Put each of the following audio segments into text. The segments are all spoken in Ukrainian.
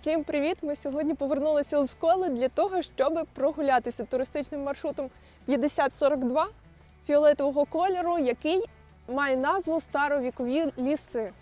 Всім привіт! Ми сьогодні повернулися у школи для того, щоб прогулятися туристичним маршрутом 5042 фіолетового кольору, який має назву Старовікові ліси.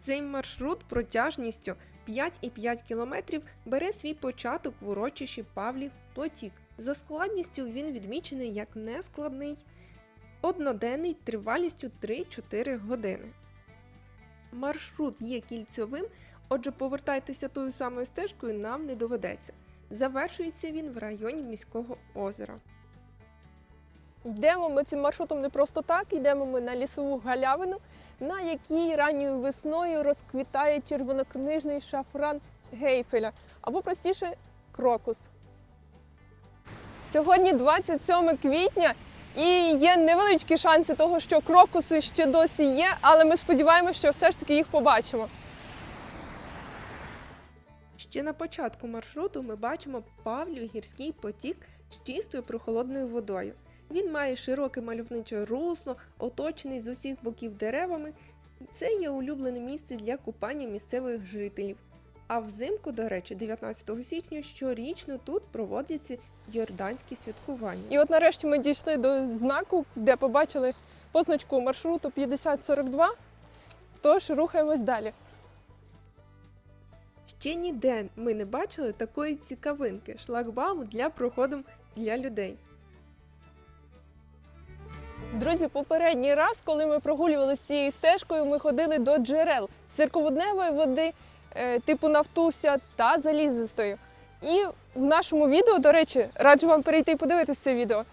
Цей маршрут протяжністю 5,5 кілометрів бере свій початок в урочищі Павлів Плотік. За складністю він відмічений як нескладний, одноденний тривалістю 3-4 години. Маршрут є кільцьовим, отже, повертайтеся тою самою стежкою нам не доведеться. Завершується він в районі міського озера. Йдемо ми цим маршрутом не просто так, йдемо ми на лісову галявину, на якій ранньою весною розквітає червонокнижний шафран гейфеля, або простіше крокус. Сьогодні 27 квітня, і є невеличкі шанси того, що крокуси ще досі є, але ми сподіваємося, що все ж таки їх побачимо. Ще на початку маршруту ми бачимо Павлів гірський потік з чистою прохолодною водою. Він має широке мальовниче русло, оточений з усіх боків деревами. Це є улюблене місце для купання місцевих жителів. А взимку, до речі, 19 січня щорічно тут проводяться йорданські святкування. І от нарешті ми дійшли до знаку, де побачили позначку маршруту 5042. Тож рухаємось далі. Ще ніде ми не бачили такої цікавинки шлагбауму для проходу для людей. Друзі, попередній раз, коли ми прогулювалися цією стежкою, ми ходили до джерел сірководневої води, е, типу Нафтуся та залізистої. І в нашому відео, до речі, раджу вам перейти і подивитися це відео.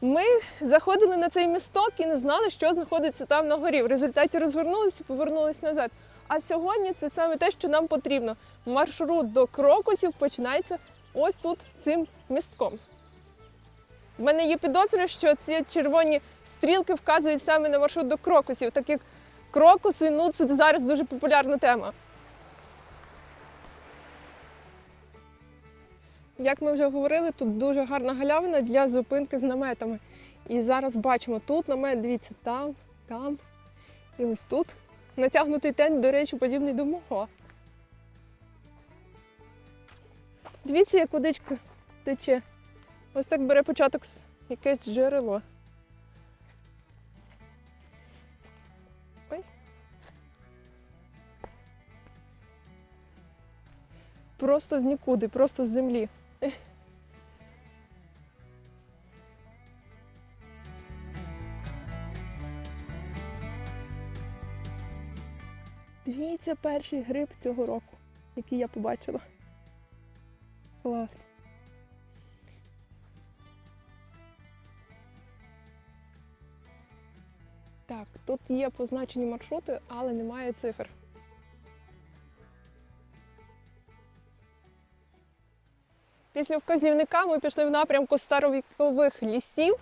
Ми заходили на цей місток і не знали, що знаходиться там на горі. В результаті розвернулися і повернулися назад. А сьогодні це саме те, що нам потрібно. Маршрут до крокусів починається ось тут цим містком. У мене є підозра, що ці червоні стрілки вказують саме на маршрут до крокусів, так як крокуси ну, це зараз дуже популярна тема. Як ми вже говорили, тут дуже гарна галявина для зупинки з наметами. І зараз бачимо тут намет, дивіться, там, там і ось тут. Натягнутий тент, до речі, подібний до мого. Дивіться, як водичка тече. Ось так бере початок якесь джерело. Ой. Просто з нікуди, просто з землі. Дивіться перший гриб цього року, який я побачила. Клас. Так, тут є позначені маршрути, але немає цифр. Після вказівника ми пішли в напрямку старовікових лісів.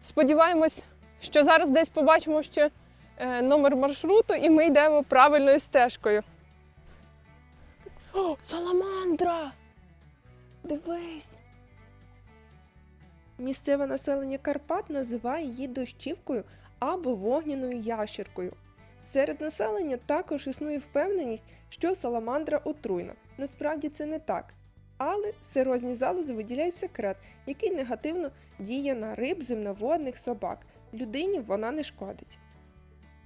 Сподіваємось, що зараз десь побачимо ще номер маршруту, і ми йдемо правильною стежкою. О, саламандра! Дивись! Місцеве населення Карпат називає її дощівкою або вогняною ящеркою. Серед населення також існує впевненість, що саламандра отруйна. Насправді це не так. Але сирозні залози виділяють секрет, який негативно діє на риб, земноводних, собак. Людині вона не шкодить.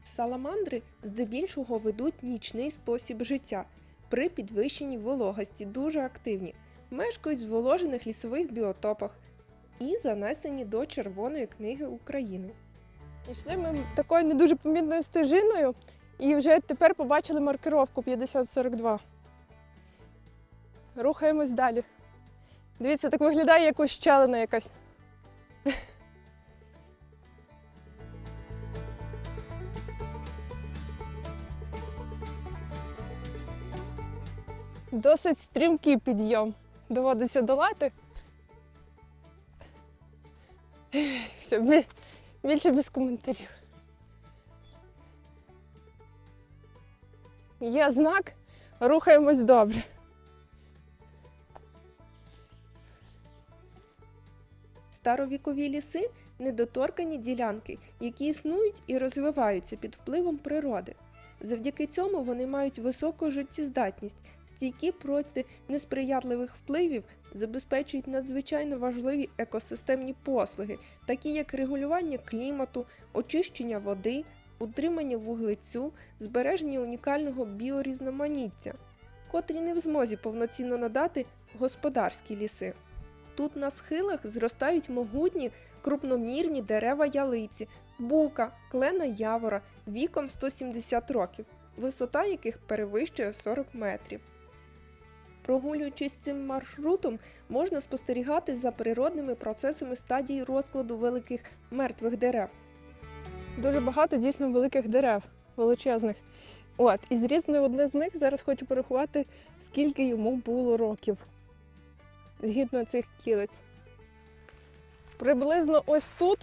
Саламандри здебільшого ведуть нічний спосіб життя. При підвищенні вологості дуже активні, мешкають в зволожених лісових біотопах і занесені до Червоної книги України. Йшли ми такою не дуже помітною стежиною, і вже тепер побачили маркировку 5042. Рухаємось далі. Дивіться, так виглядає як ущелина якась. Досить стрімкий підйом. Доводиться долати. Все, більше без коментарів. Є знак, рухаємось добре. Старовікові ліси недоторкані ділянки, які існують і розвиваються під впливом природи. Завдяки цьому вони мають високу життєздатність, стійкі проти несприятливих впливів, забезпечують надзвичайно важливі екосистемні послуги, такі як регулювання клімату, очищення води, утримання вуглецю, збереження унікального біорізноманіття, котрі не в змозі повноцінно надати господарські ліси. Тут на схилах зростають могутні крупномірні дерева ялиці, бука, клена явора віком 170 років, висота яких перевищує 40 метрів. Прогулюючись цим маршрутом, можна спостерігати за природними процесами стадії розкладу великих мертвих дерев. Дуже багато дійсно великих дерев, величезних. От, і зрізане одне з них зараз хочу порахувати, скільки йому було років. Згідно цих кілець. Приблизно ось тут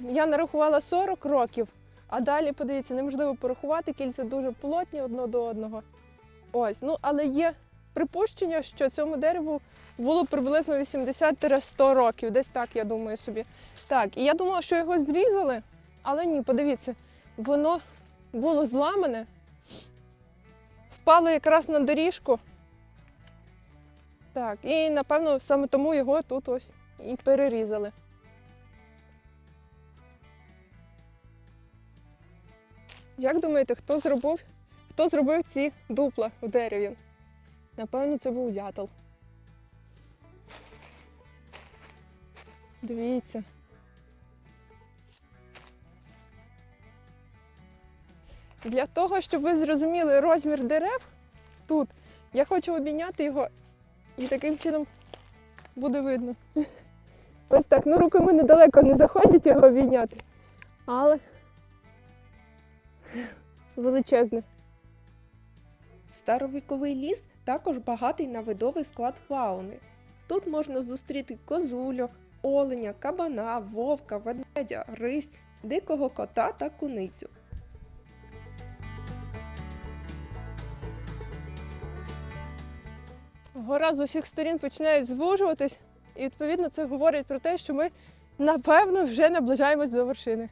я нарахувала 40 років, а далі, подивіться, неможливо порахувати, кільця дуже плотні одно до одного. Ось, ну але є припущення, що цьому дереву було приблизно 80-100 років, десь так, я думаю собі. Так, і я думала, що його зрізали, але ні, подивіться, воно було зламане, впало якраз на доріжку. Так, і напевно саме тому його тут ось і перерізали. Як думаєте, хто зробив, хто зробив ці дупла в дереві? Напевно, це був дятел. Дивіться. Для того, щоб ви зрозуміли розмір дерев тут, я хочу обійняти його і таким чином буде видно. Ось так, ну руками недалеко не заходять його обійняти. Але величезне. Старовіковий ліс також багатий на видовий склад фауни. Тут можна зустріти козулю, оленя, кабана, вовка, ведмедя, рись, дикого кота та куницю. Гора з усіх сторін починає звужуватись, і відповідно це говорить про те, що ми напевно вже наближаємось до вершини.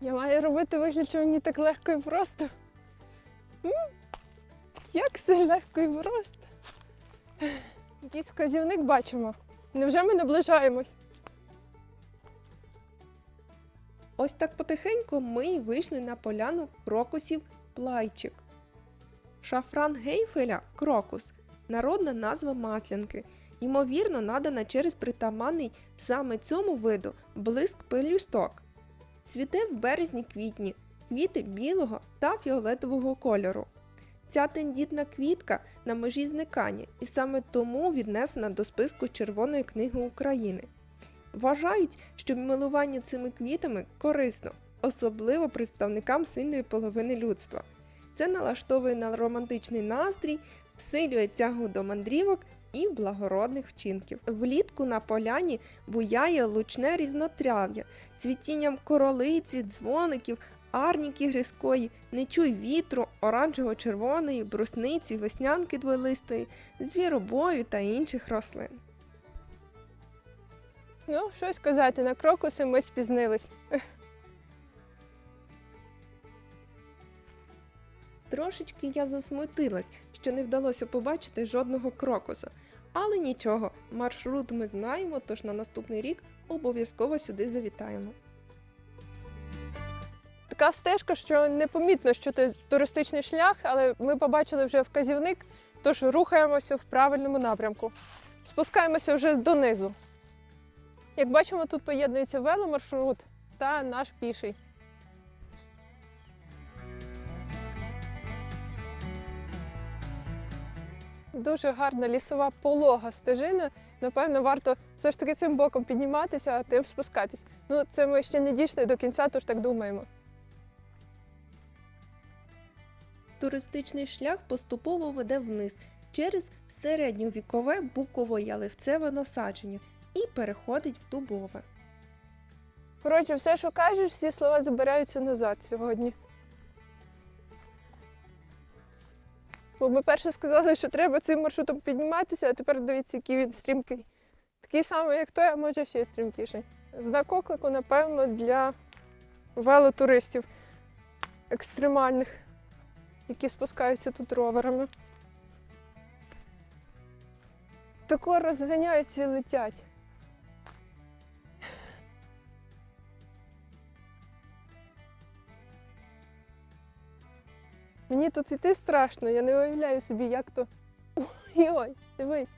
Я маю робити вигляд, що мені так легко і просто. Як все легко і просто. Якийсь вказівник бачимо. Невже ми наближаємось? Ось так потихеньку ми й вийшли на поляну крокусів плайчик. Шафран гейфеля крокус народна назва маслянки, ймовірно, надана через притаманний саме цьому виду блиск пелюсток. Цвіте в березні-квітні, квіти білого та фіолетового кольору. Ця тендітна квітка на межі зникання і саме тому віднесена до списку Червоної книги України. Вважають, що милування цими квітами корисно, особливо представникам сильної половини людства. Це налаштовує на романтичний настрій, всилює тягу до мандрівок і благородних вчинків. Влітку на поляні буяє лучне різнотрав'я, цвітінням королиці, дзвоників, арніки гризької, нечуй вітру, оранжево-червоної, брусниці, веснянки дволистої, звіробою та інших рослин. Ну, щось сказати, на крокуси ми спізнились. Трошечки я засмутилась, що не вдалося побачити жодного крокуса. Але нічого, маршрут ми знаємо, тож на наступний рік обов'язково сюди завітаємо. Така стежка, що непомітно, що це туристичний шлях, але ми побачили вже вказівник, тож рухаємося в правильному напрямку. Спускаємося вже донизу. Як бачимо, тут поєднується веломаршрут та наш піший. Дуже гарна лісова полога стежина. Напевно, варто все ж таки цим боком підніматися, а тим спускатись. Ну, це ми ще не дійшли до кінця, тож так думаємо. Туристичний шлях поступово веде вниз через середньовікове буково-яливцеве насадження і переходить в дубове. Коротше, все, що кажеш, всі слова забираються назад сьогодні. Бо ми перше сказали, що треба цим маршрутом підніматися, а тепер дивіться, який він стрімкий. Такий самий, як той, а може ще й стрімкіший. Знак оклику, напевно, для велотуристів екстремальних, які спускаються тут роверами. Тако розганяються і летять. Мені тут іти страшно, я не уявляю собі, як то. Ой-ой, дивись.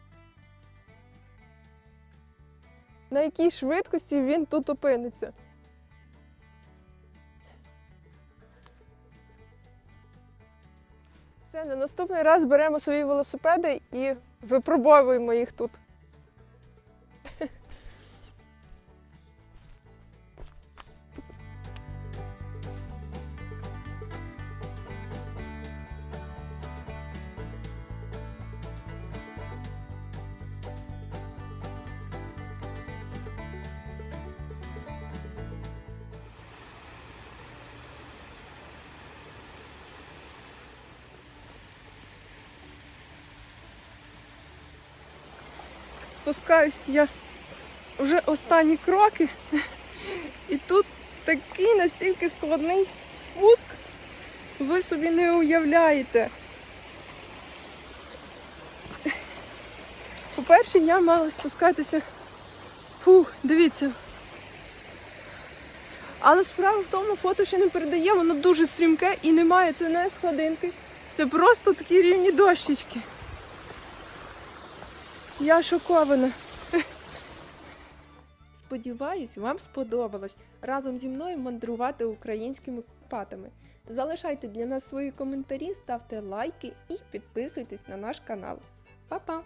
На якій швидкості він тут опиниться. Все, на наступний раз беремо свої велосипеди і випробовуємо їх тут. Спускаюсь я вже останні кроки. І тут такий настільки складний спуск, ви собі не уявляєте. По-перше, я мала спускатися. Фух, дивіться. Але справа в тому, фото ще не передає, воно дуже стрімке і немає, це не сходинки. Це просто такі рівні дощечки. Я шокована. Сподіваюсь, вам сподобалось разом зі мною мандрувати українськими Патами. Залишайте для нас свої коментарі, ставте лайки і підписуйтесь на наш канал. Па-па!